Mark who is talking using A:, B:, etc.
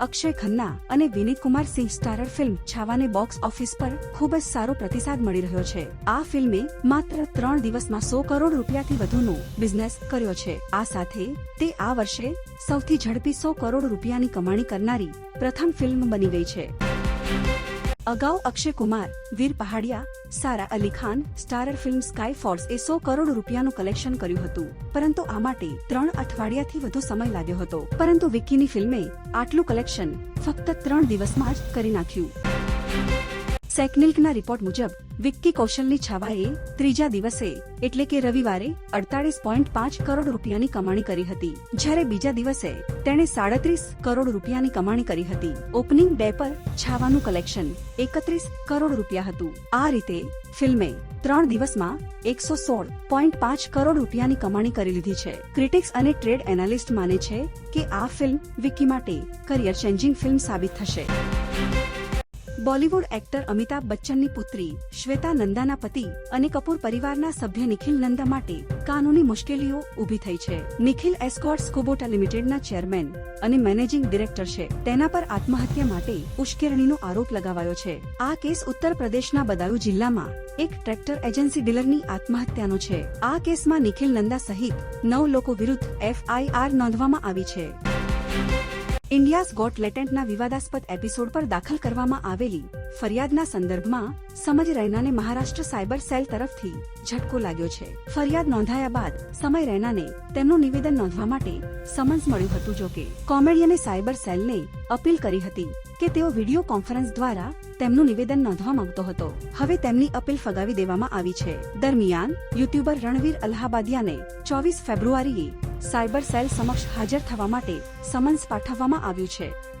A: અક્ષય ખન્ના અને Vineet Kumar Singh starrer film છાવાને box office પર ખૂબ જ સારો પ્રતિસાદ મળી રહ્યો છે. આ ફિલ્મે માત્ર ત્રણ દિવસમાં સો કરોડ રૂપિયાથી વધુનો બિઝનેસ કર્યો છે. આ સાથે તે આ વર્ષે સૌથી ઝડપી સો કરોડ રૂપિયાની કમાણી કરનારી પ્રથમ ફિલ્મ બની ગઈ છે. અગાઉ Akshay Kumar, Veer Pahariya, Sara Ali Khan, starrer film sky force એ સો કરોડ રૂપિયાનું કલેક્શન કર્યું હતું. પરંતુ આ માટે ત્રણ અઠવાડિયાથી વધુ સમય લાગ્યો હતો. પરંતુ વિક્કીની ફિલ્મે આટલું કલેક્શન ફક્ત ત્રણ દિવસમાં જ કરી નાખ્યું. સેકનિલ્કના રિપોર્ટ મુજબ, વિક્કી કૌશલની છાવાએ ત્રીજા દિવસે, એટલે કે રવિવારે અડતાલીસ પોઈન્ટ પાંચ કરોડ રૂપિયાની કમાણી કરી હતી. જ્યારે બીજા દિવસે, તેણે સાડત્રીસ કરોડ રૂપિયાની કમાણી કરી હતી. ઓપનિંગ ડે પર છાવાનું કલેક્શન, એકત્રીસ કરોડ રૂપિયા હતું. આ રીતે, ફિલ્મે ત્રણ દિવસમાં, એકસો સોળ પોઈન્ટ પાંચ કરોડ રૂપિયાની કમાણી કરી લીધી છે. ક્રિટિક્સ અને ટ્રેડ એનાલિસ્ટ માને છે કે આ ફિલ્મ વિકી માટે કરિયર ચેન્જિંગ ફિલ્મ સાબિત થશે. બોલિવૂડ એક્ટર અમિતાભ બચ્ચનની પુત્રી શ્વેતા નંદાના પતિ અને કપૂર પરિવારના સભ્ય નિખિલ નંદા માટે કાનૂની મુશ્કેલીઓ ઊભી થઈ છે. નિખિલ એસ્કોર્ટ્સ કુબોટા લિમિટેડના ચેરમેન અને મેનેજિંગ ડિરેક્ટર છે. તેના પર આત્મહત્યા માટે ઉશ્કેરણીનો આરોપ લગાવાયો છે. આ કેસ ઉત્તર પ્રદેશના બદાયુ જિલ્લામાં એક ટ્રેક્ટર એજન્સી ડીલરની આત્મહત્યાનો છે. આ કેસમાં નિખિલ નંદા સહિત નવ લોકો વિરુદ્ધ એફઆઈઆર નોંધવામાં આવી છે. ઇન્ડિયાઝ ગોટ લેટેન્ટના વિવાદાસ્પદ એપિસોડ પર દાખલ કરવામાં આવેલી ફરિયાદના સંદર્ભમાં સમજ રૈનાને મહારાષ્ટ્ર સાયબર સેલ તરફથી ઝટકો લાગ્યો છે. ફરિયાદ નોંધાયા બાદ સમય રૈનાને તેમનું નિવેદન નોંધવા માટે સમન્સ મળ્યું હતું જોકે કોમેડિયને સાયબર સેલને અપીલ કરી હતી કે તેઓ વીડિયો કોન્ફરન્સ દ્વારા તેમનું નિવેદન નોંધવા માંગતો હતો. હવે તેમની અપીલ ફગાવી દેવામાં આવી છે. દરમિયાન યુટ્યુબર રણવીર અલ્હાબાદિયાને ચોવીસ ફેબ્રુઆરીએ સાયબર સેલ સમક્ષ હાજર થવા માટે સમન્સ પાઠવવામાં આવ્યું છે.